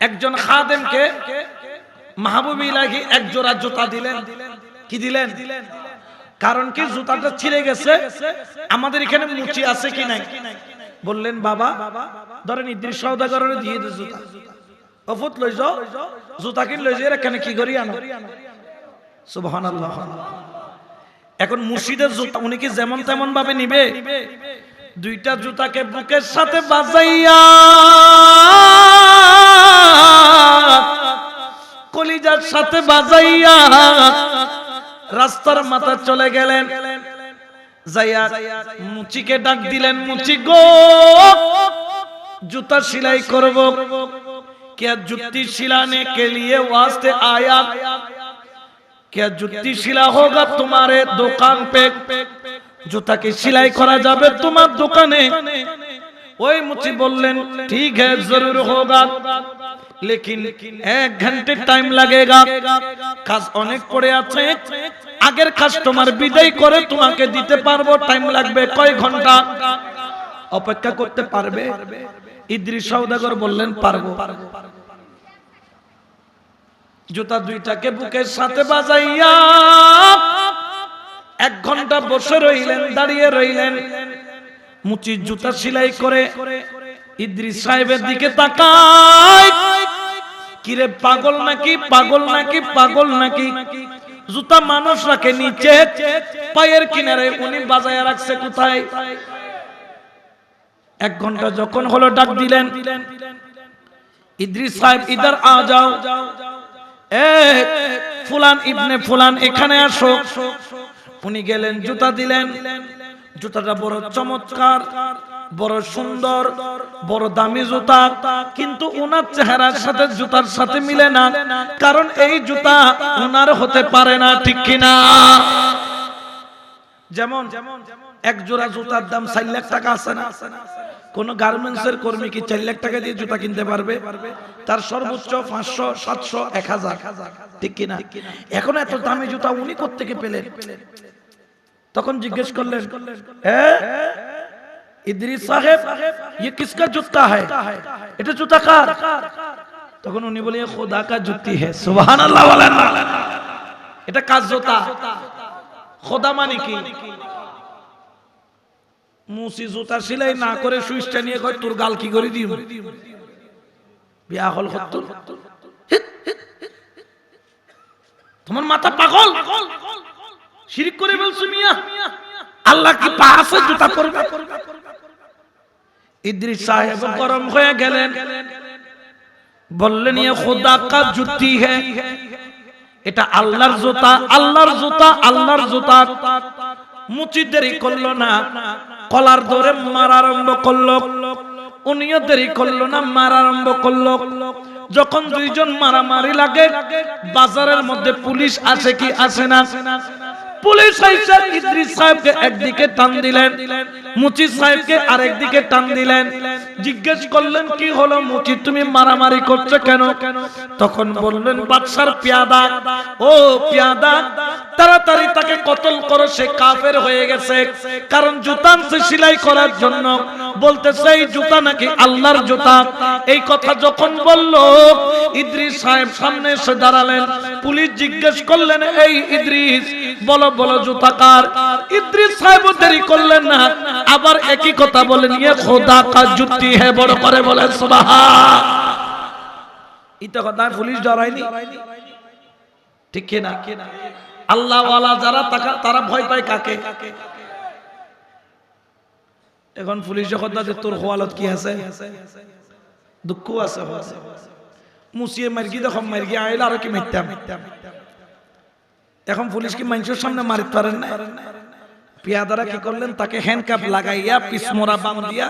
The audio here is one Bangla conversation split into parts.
একজন খাদেমকে মাহবুব ইলাহি এক জোড়া জুতা দিলেন। কি দিলেন? কারণ কি জুতাটা ছিঁড়ে গেছে? আমাদের এখানে মুচি আছে কি নাই? বললেন, বাবা, ধরেন ইদ্রিস সৌদাগরের দিয়ে দে জুতা। অফুত লই যাও, জুতা কিন লই যাই এখানে কি করি আনো? সুবহানাল্লাহ। এখন মুর্শিদের জুতা উনি কি যেমন তেমন ভাবে নিবে? দুইটা জুতাকে বুকের সাথে বাজাইয়া কলিজার সাথে বাজাইয়া রাস্তার মাথা চলে গেলেন যাইয়া মুচিকে ডাক দিলেন মুচি গো জুতা সিলাই করব क्या जुत्ती सिलाने के लिए वास्ते आया क्या जुत्ती सिला होगा तुम्हारे दुकान पे জুতাকে সিলাই করা যাবে তোমার দোকানে ওই মুচি বললেন ঠিক है जरूर होगा লেকিন এক ঘন্টে টাইম লাগেগা। কাজ অনেক পড়ে আছে। আগের কাস্টমার বিদায় করে তোমাকে দিতে পারব টাইম লাগবে কয় ঘণ্টা? অপেক্ষা করতে পারবে? ইদ্রিস সৌদাগর বললেন, পারব। জুতা দুইটাকে বুকের সাথে বাজাইয়া এক ঘণ্টা বসে রইলেন, দাঁড়িয়ে রইলেন। মুচির জুতা সেলাই করে ইদ্রি সাহেবের দিকে তাকায়। কিরে পাগল নাকি? পাগল নাকি? পাগল নাকি? জুতা মানুষ রাখে নিচে, পায়ের কিনারে উনি বাজায় রাখছে কোথায়? এক ঘণ্টা যখন হলো ডাক দিলেন, ইদ্রিস সাহেব, ইদার আ যাও। এ, ফুলান ইবনে ফুলান, এখানে আসো। উনি গেলেন, জুতা দিলেন। জুতাটা বড় চমৎকার। বড় সুন্দর, বড় দামি জুতা, কিন্তু উনার চেহারার সাথে জুতার সাথে মিলে না, কারণ এই জুতা উনার হতে পারে না, ঠিক কিনা? যেমন, এক জোড়া জুতার দাম চার লাখ টাকা আছে না? কোন গার্মেন্টস এর কর্মী কি চার লাখ টাকা দিয়ে জুতা কিনতে পারবে? তার সর্বোচ্চ পাঁচশো, সাতশো, এক হাজার। ঠিক কিনা? এখন এত দামি জুতা উনি কোথেকে পেলেন? তখন জিজ্ঞেস করলেন ইদ্রিস সাহেব ये किसका जूता है এটা জুতা কার তখন উনি বলে খোদা কা জুতি है সুবহানাল্লাহ বলেন না এটা কার জুতা খোদা মানে কি মুসি জুতা সিলাই না করে সুইচটা নিয়ে কয় তোর গাল কি করে দিও বিয়া হল হত্তর তোমার মাথা পাগল শিরিক করে বলছো মিয়া আল্লাহ কি পা আছে জুতা পরবে ইদ্রিস সাহেব গরম হয়ে গেলেন। বললেন খোদা কা জুতি হে? এটা আল্লাহর জুতা আল্লাহর জুতা আল্লাহর জুতা। মুচি দেরি করল না, কলার ধরে মারা আরম্ভ করল, উনিও দেরি করল না, মারা আরম্ভ করল। যখন দুইজন মারামারি লাগে, বাজারের মধ্যে পুলিশ আসে কি আসে না? পুলিশ ইদ্রিস সাহেবকে একদিকে টান দিলেন। মুচি সাহেবকে আরেকদিকে টান দিলেন। জিজ্ঞেস করলেন, কি হলো মুচি তুমি মারামারি করছ কেন? তখন বললেন, বাদশার পেয়াদা। ও পেয়াদা, তাড়াতাড়ি তাকে কতল করো, সে কাফের হয়ে গেছে। কারণ জুতা আনছে সেলাই করার জন্য। বলতেছে, এই জুতা নাকি আল্লাহর জুতা? এই কথা যখন বলল, ইদ্রিস সাহেব সামনে এসে দাঁড়ালেন। পুলিশ জিজ্ঞেস করলেন, এই ইদ্রিস, বলো বলো জুতা কার? ইদ্রিস সাহেব দেরি করলেন না। আবার একই কথা বলেন ইয়ে খোদা কা জুতি হে বড় করে বলেন, সুবহান। ইটা কথা পুলিশ ডরায়নি ঠিক কি না আল্লাহ ওয়ালা যারা তাকা- তারা ভয় পায় কাকে? এখন পুলিশ যখন তাতে তোর হোয়ালত কি আছে? দুঃখ আছে মুসিয়ে মার্গি, দেখো মার্গি, আইলে আরও কি মিথ্যাম এখন পুলিশ কি মানুষের সামনে মারিতে পারেন না পিয়াদারা কি করলেন? তাকে হ্যান্ডকাপ লাগাইয়া পিসমোরা বাম দিয়া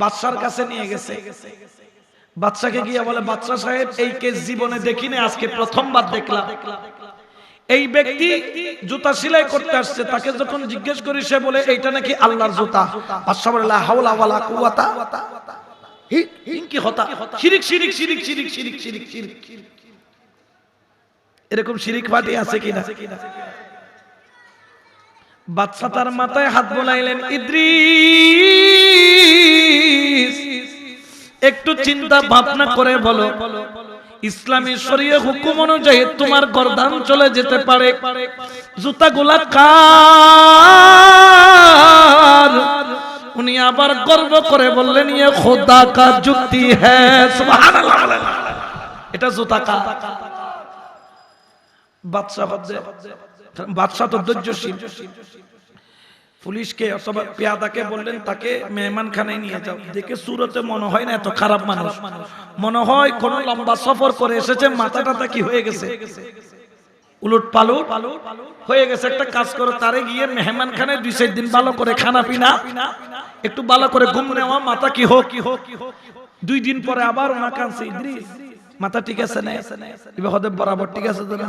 বাদশার কাছে নিয়ে গেছে। বাচ্চাকে গিয়ে বলে বাচ্চা সাহেব, এই কেস জীবনে দেখিনি আজকে প্রথমবার দেখলাম। এই ব্যক্তি জুতা সেলাই করতে আসছে। তাকে যখন জিজ্ঞেস করি, সে বলে, এইটা নাকি আল্লাহর জুতা? বাদশা বলে, লা হাওলা ওয়ালা কুওয়াতা হিংকি হতা? শিরিক শিরিক শিরিক শিরিক শিরিক শিরিক শিরিক এরকম শিরিক পার্টি আছে কিনা? বাদশা তার মাথায় হাত বোলাইলেন ইদ্রিস একটু চিন্তা ভাবনা করে বলো ইসলামী শরীয় হুকুম অনুযায়ী তোমার গর্দান চলে যেতে পারে। জুতাগুলা কার? উনি আবার গর্ব করে বললেন ইয়ে খোদা কা যুক্তি? হ্যাঁ সুবহানাল্লাহ। এটা জুতা কা বাদশা বাদশা তো ধৈর্যশীল। পুলিশকে অথবা পেয়াদাকে বললেন, তাকে মেহমান খানায় নিয়ে যাও। দেখে সুরতে মনে হয় না এত খারাপ মানুষ। মনে হয় কোন লম্বা সফর করে এসেছে মাথা টাথা কি হয়ে গেছে। উলট পালট হয়ে গেছে, একটা কাজ করো, তারে গিয়ে মেহমান খানে দুই চার দিন ভালো করে খানা পিনা। একটু ভালো করে ঘুম নেওয়া, মাথা কি হোক। কি হোক দুই দিন পরে আবার ওনা কানছে ইদ্রিস, মাথা ঠিক আছে না? এবার হতে বরাবর ঠিক আছে তো না?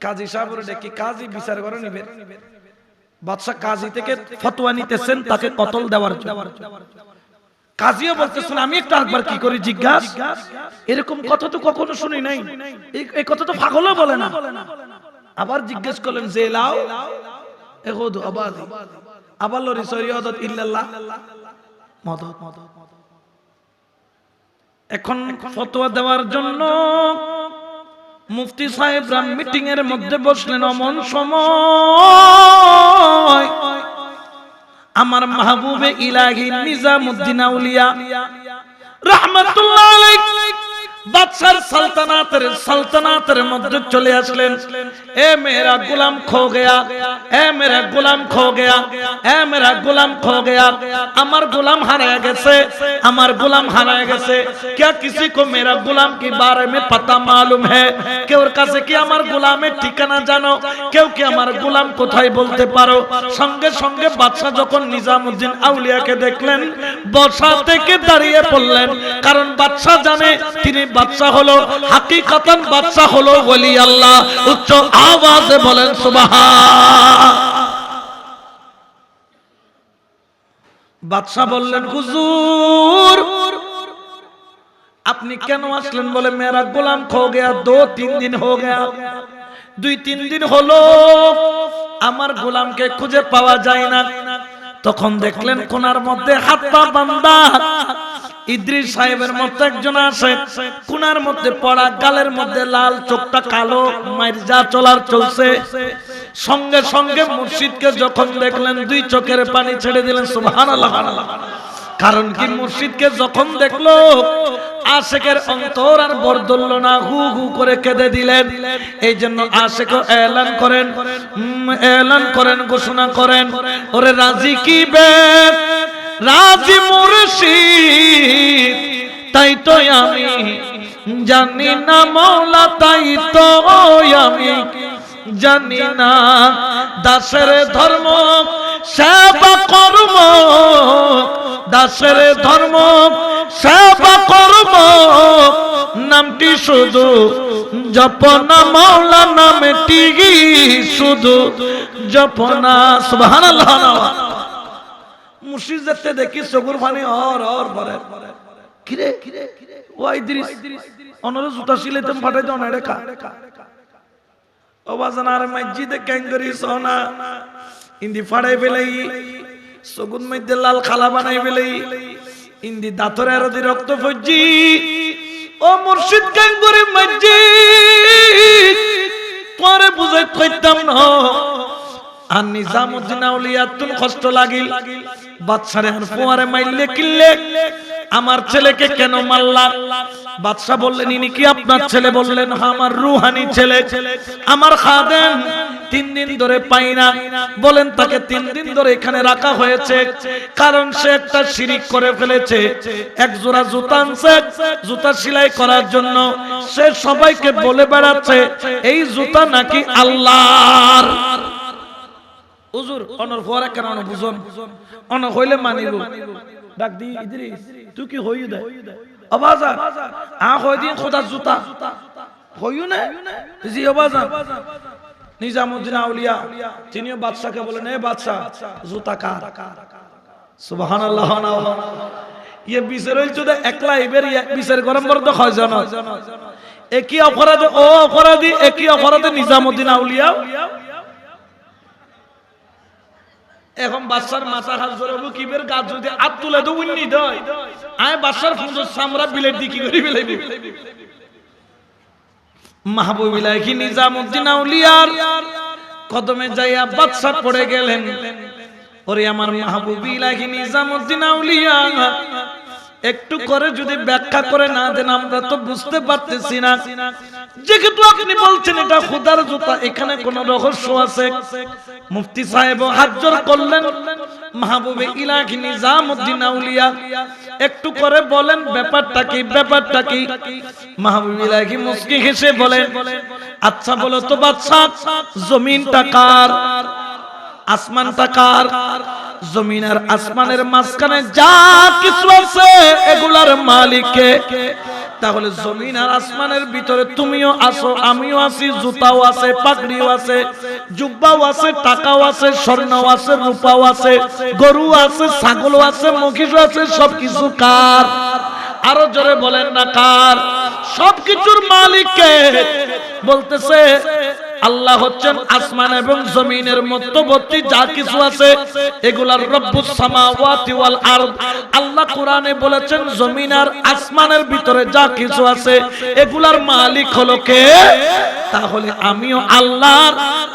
কাজী সাহেবের ডেকে কাজী? বিচার করে নিবে। বাদশাহ কাজী থেকে ফতোয়া নিতেছেন তাকে কতল দেওয়ার জন্য। কাজীও বলতেছেন আমি একটু একবার কি করি জিজ্ঞাসা? এরকম কথা তো কখনো শুনি নাই। এই- কথা তো পাগলও বলে না। আবার জিজ্ঞেস করলেন যে লাও? এগোদ আবার আবার লরি সরিয়দত ইল্লাল্লাহ। মদত। এখন ফতোয়া দেওয়ার জন্য মুফতি সাহেবরা মিটিং এর মধ্যে বসলেন অমন সময়। আমার মাহবুবে ইলাহি নিজামুদ্দিন আউলিয়া রহমতুল্লাহ বাদশার সালতানাতের সালতানাতের মধ্যে চলে আসলেন এ মেরা গোলাম খো গয়া এ মেরা গোলাম খো গয়া এ মেরা গোলাম খো গয়া আমার গোলাম হারায় গেছে আমার গোলাম হারায় গেছে क्या किसी को मेरा गुलाम के बारे में पता मालूम है কেউর কাছে কি আমার গোলামের ঠিকানা জানো কেউ কি আমার গোলাম কোথায় বলতে পারো সঙ্গে সঙ্গে বাদশা যখন নিজামুদ্দিন আউলিয়াকে দেখলেন বসা থেকে দাঁড়িয়ে পড়লেন কারণ বাদশা জানে তিনি বাদশা হলো, হাকিকাতান বাদশা হলো ওলি আল্লাহ। উচ্চ আওয়াজে বলেন, সুবহান। বাদশা বললেন, হুজুর, আপনি কেন আসলেন বলে মেরা গোলাম খো গয়া, দো তিন দিন হো গয়া। দুই তিন দিন হলো, আমার গোলামকে খুঁজে পাওয়া যায় না। তখন দেখলেন কোনার মধ্যে হাত পা বান্দা। ইদ্রিস সাহেবের মতো একজন আছে, কোনার মধ্যে পড়া, গালের মধ্যে লাল চোখটা কালো মায়ের যা চলার চলছে। সঙ্গে সঙ্গে মুর্শিদকে যখন দেখলেন, দুই চোখের পানি ছেড়ে দিলেন, সুবহানাল্লাহ। কারণ কি মুর্শিদকে যখন দেখল, আশেকের অন্তর আর বরদল্য না, হু হু করে কেঁদে দিলেন। এই জন্য আশেক এলান করেন এলান করেন, ঘোষণা করেন, ওরে রাজি কি বে? রাজি মুর্শিদ, তাই তো আমি জানি না, মৌলা, তাই তো আমি জানি না। দাসের ধর্ম, সেবা কর্ম, দাসের ধর্ম, সেবা কর্ম, নামটি শুধু জপনা মাওলা নামটি শুধু জপনা, সুবহানাল্লাহ। মুর্শিদ যেতে দেখি চকুর পানি হর হর ভরে কিরে? ও ইদ্রিস, অনরে জুতা সিলাইতে ফাটাইতে অনেক কা ও বাজান মসজিদে ক্যাঙ্গরি সোনা ইন্দি ফাড়াই ফেলাই সগুন মধ্যে লাল খালা বানাই ফেলাই। ইন্দি দাঁতরে আর রক্ত ফজ্জি। ও মুর্শিদ ক্যাঙ্গরি মসজিদ, পরে বুঝাই কইতাম না। আর নিজামুদ্দিন আউলিয়া তুন কষ্ট লাগিল। বাদশারে আর ফোয়ারে মাইলে আমার ছেলেকে কেন মারলা? বাদশা বললেন, ইনি কি আপনার ছেলে? বললেন হ্যাঁ আমার রুহানি ছেলে। আমার খাদেম তিন দিন ধরে পাই না। বলেন, তাকে তিন দিন ধরে এখানে রাখা হয়েছে। কারণ সে একটা শিরিক করে ফেলেছে। এক জোড়া জুতা আনছে। জুতা সেলাই করার জন্য সে সবাইকে বলে বেড়াচ্ছে, এই জুতা নাকি আল্লাহর? হুজুর, অনর ফোয়ারা কেন অন বুঝন? অন হইলে মানিব। ডাক দি, ইদ্রিস, তুই কি হই দে? অবাজান আ হয় দিন খোদার জুতা। হইও না? জি অবাজান নিজামুদ্দিন আউলিয়া, তিনিও বাদশাকে বলেন, এ বাদশাহ জুতা কার? সুবহানাল্লাহ, না। ইয়ে বিচার হইছো দে, একলা এবার ইয়ে বিচার গরম বড় তো হয় জানো। একই অপরাধে ও অপরাধী, একই অপরাধে নিজামুদ্দিন আউলিয়া এখন বাচ্চার মাথা হাত ধরব কিবের গাছ যদি হাত তুলে উন্নি দেয়। আয় বাচ্চার ফুঁজো সামরা বিলের দিকে করে মাহবুবিল্লাহ কি নিজামুদ্দিন আউলিয়ার কদমে যাইয়া পড়ে গেলেন। ওরে আমার নিজামুদ্দিন আউলিয়া, একটু করে যদি ব্যাখ্যা করে না দেন, আমরা তো বুঝতে পারতেছি না। যেহেতু আপনি বলছেন এটা খুদার জুতা, এখানে কোন রহস্য আছে? মুফতি সাহেব হাজ্জর করলেন। মাহবুবে আউলিয়া একটু করে বলেন, ব্যাপারটা কি ব্যাপারটা কি? মাহবুব ইলাহি মুস্কি হেসে বলেন আচ্ছা বলো তো বাদশা জমিনটা কার? আসমানটা কার? জমিন আর আসমানের মাঝখানে যা কিছু আছে, এগুলার মালিককে তাহলে জমিন আর আসমানের ভিতরে তুমিও আসো, আমিও আছি, জুতাও আছে, পাগড়িও আছে, জুব্বাও আছে, টাকাও আছে, স্বর্ণও আছে, রূপাও আছে গরু আছে, ছাগলও আছে মুখিস আছে, সবকিছু কার? আরও জোরে বলেন না কার? সবকিছুর মালিককে বলতেছে আল্লাহ হচ্ছেন আসমান এবং জমিনের মধ্যবর্তী যা কিছু আছে, এগুলার রব্বুস সামাওয়াতি ওয়াল আরদ। আল্লাহ কোরআনে বলেছেন, জমিন আর আসমানের ভিতরে যা কিছু আছে, এগুলার মালিক হলো কে? তাহলে আমিও আল্লাহর,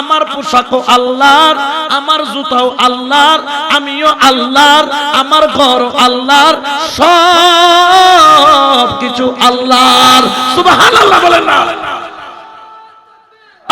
আমার পোশাকও আল্লাহর, আমার জুতাও আল্লাহর, আমিও আল্লাহর, আমার ঘর আল্লাহর সব কিছু আল্লাহর। সুবহানাল্লাহ বলেন না।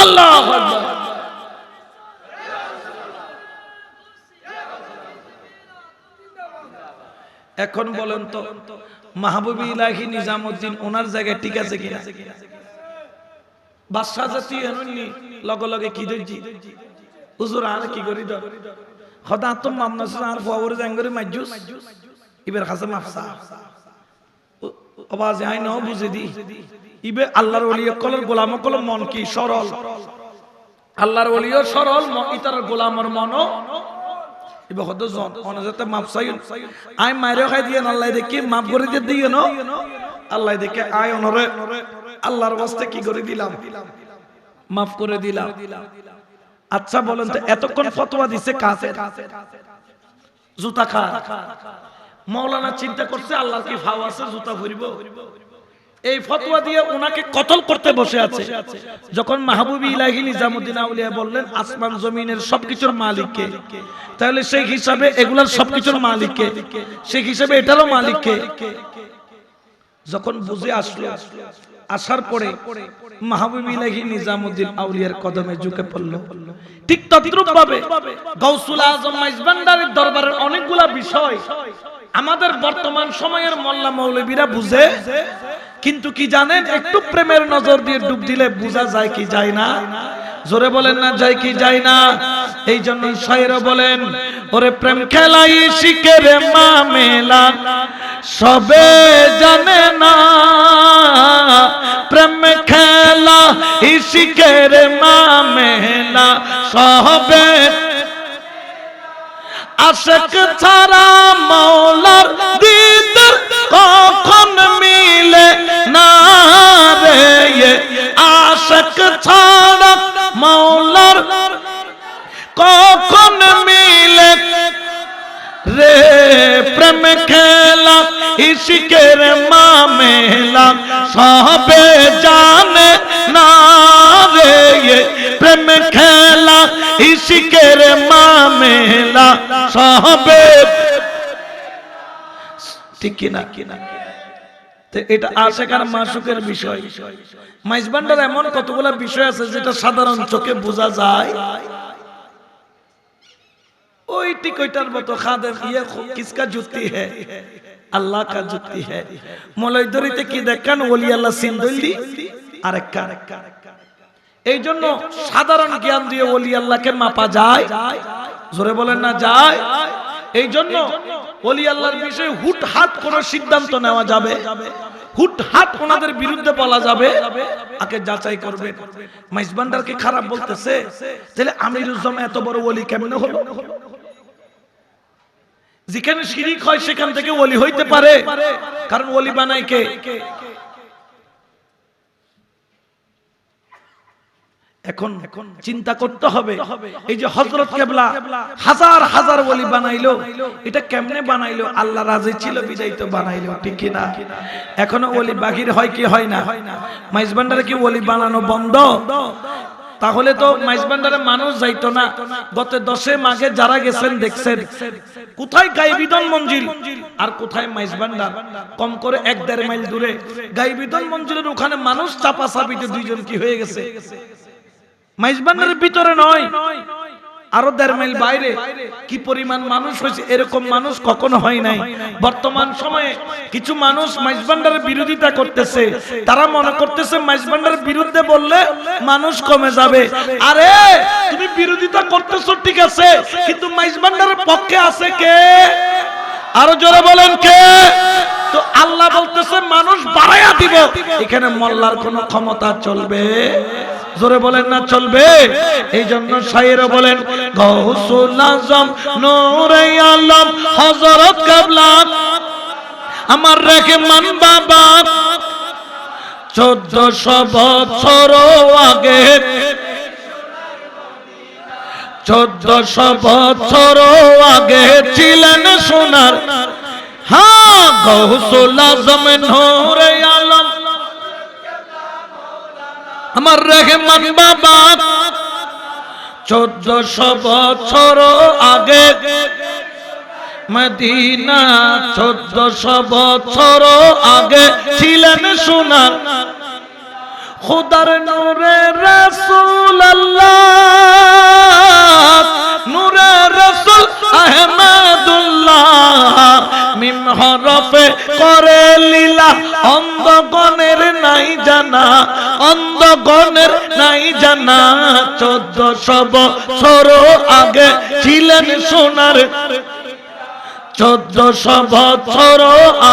আল্লাহ এখন বলেন তো, মাহবুবি ইলাহি নিজামুদ্দিন ওনার জায়গায় ঠিক আছে কিনা? বাদশাহ জাতি এননি লগে লগে কি দইজি হুজুর আর কি করি দ খদা তো মামনা আর জাঙ্গরে আওয়াজ আই না বুঝে দি। ইবে আল্লাহর ওলি কলর গোলাম কল মন কি সরল? আল্লাহর সরল ইতার গোলামর কি করে দিলাম? মাফ করে দিলাম। আচ্ছা বলেন তো, এতক্ষণ ফতোয়া দিছে কাফের? জুতা খা মৌলানা চিন্তা করছে, আল্লাহর কি ফাও আছে, জুতা ভরিব এই ফতোয়া দিয়ে ওনাকে কতল করতে বসে আছে। যখন মাহবুবি ইলাহি নিজামুদ্দিন আউলিয়া বললেন, আসমান জমিনের সবকিছুর মালিককে, তাহলে সেই হিসাবে এগুলার সবকিছুর মালিককে, সেই হিসাবে এটারও মালিককে। যখন বুঝে আসলো, আসার পরে মাহবুব ইলাহি নিজামুদ্দিন আউলিয়ার কদমে ঝুঁকে পড়ল। ঠিক তদ্রুপ ভাবে গৌসুল আজম মাইজবান্ডারের দরবারের অনেকগুলা বিষয় আমাদের বর্তমান সময়ের মোল্লা মৌলবীরা বুঝে, কিন্তু কি জানেন? একটু প্রেমের নজর দিয়ে ডুব দিলে বোঝা যায় কি যায় না। জোরে বলেন না, যায় কি যায় না। এই জন্য শায়র বলেন, ওরে প্রেম খেলাই শিখে রে মা মেলা, সবে জানে না। প্রেম খেলা শিখে রে মা মেলা, সবে আশক ছাড়া মৌলার দিদার কখন মিলে না রে? আশক ছাড়া মৌলার কখন মিলে রে? প্রেম খেলা, ইশিকের মামেলা সবে জানে ইশিকের মামেলা সবে ঠিক কিনা কিনা এটা আশেকার মাসুকের বিষয়। মাইজবান্ডার এমন কতগুলা বিষয় আছে যেটা সাধারণ চোখে বোঝা যায়? ওই টিকইটার মতো? খাদেম ইয়ে কিসকা যুক্তি है আল্লাহ কা যুক্তি है মলয়দরিতে কি দেখান? ওলি আল্লাহ সিন্দলি? আরেকটা। এই জন্য সাধারণ জ্ঞান দিয়ে ওলি আল্লাহকে মাপা যায়। জোরে বলেন না, যায়। এই জন্য অলি আল্লাহর বিষয়ে হুট হাট কোন সিদ্ধান্ত নেওয়া যাবে। বিরুদ্ধে বলা যাবে খারাপ বলতেছে আমিরুজ্জামা এত বড় ওলি কেমনে হলো? যেখানে শিরিক হয়, সেখান থেকে ওলি হইতে পারে। কারণ ওলি বানায় কে? এখন এখন চিন্তা করতে হবে। এই যে হজরত কেবলা হাজার হাজার ওলি বানাইলো। এটা কেমনে বানাইলো? আল্লাহ রাজি ছিল বিদায় তো বানাইলো ঠিক কি না? এখনও ওলি বাহির হয় কি হয় না? মাইজবান্ডারে কি ওলি বানানো বন্ধ? তাহলে তো মাইজবান্ডারে মানুষ যাইতো না। গত দশে মাঘে যারা গেছেন দেখছেন কোথায় গাইবিদন মঞ্জিল? আর কোথায় মাইজবান্ডার কম করে এক দেড় মাইল দূরে। গাইবিদন মঞ্জিলের ওখানে মানুষ চাপা চাপিতে দুইজন কি হয়ে গেছে? মাইজবান্ডারের ভিতরে নয়। আরও দেড় মাইল বাইরে কি পরিমাণ মানুষ হয়েছে এরকম মানুষ কখনো হয় নাই। বর্তমান সময়ে কিছু মানুষ মাইজবান্ডারের বিরোধিতা করতেছে। তারা মনে করতেছে মাইজবান্ডারের বিরুদ্ধে বললে মানুষ কমে যাবে। আরে তুমি বিরোধিতা করতেছো ঠিক আছে কিন্তু মাইজবান্ডারের পক্ষে আছে কে? আরও জোরে বলেন কে? তো আল্লাহ বলতেছে মানুষ বাড়াইয়া দিব। এখানে মোল্লার কোনো ক্ষমতা চলবে? জোরে বলেন না, চলবে। এই জন্য শায়ের বলেন গৌসুল আজম, নূরে আলম, হযরত কাবলা, আমার রেখে মান বাবা, চোদ্দশো বছর আগে, চোদ্দশো বছর আগে ছিলেন সোনার হ্যাঁ গৌসুল আজম, নূরে আমার রেহমান বাবা, চোদ্দশো বছর আগে মদিনা, চোদ্দশো বছর আগে ছিলেন সোনার খুদার নূরে রসুল আল্লাহ নূরে রসুল আহমদুল্লাহ মিম হরফে করে লীলা, অন্ধগণের নাই জানা, অন্ধগণের নাই জানা। চোদ্দশো বছর আগে ছিলেন সোনার, চোদ্দশো বছর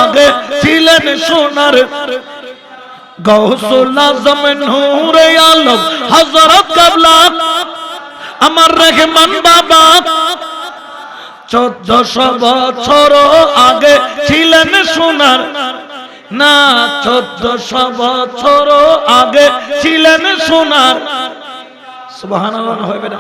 আগে ছিলেন সোনার। গৌসুল নূরে আলম, হযরত কাবলা, আমার রহমান বাবা। চোদ্দশো বছর আগে ছিলেন সোনার। না চোদ্দশো বছর আগে ছিলেন সোনার। সুবাহ হবে না।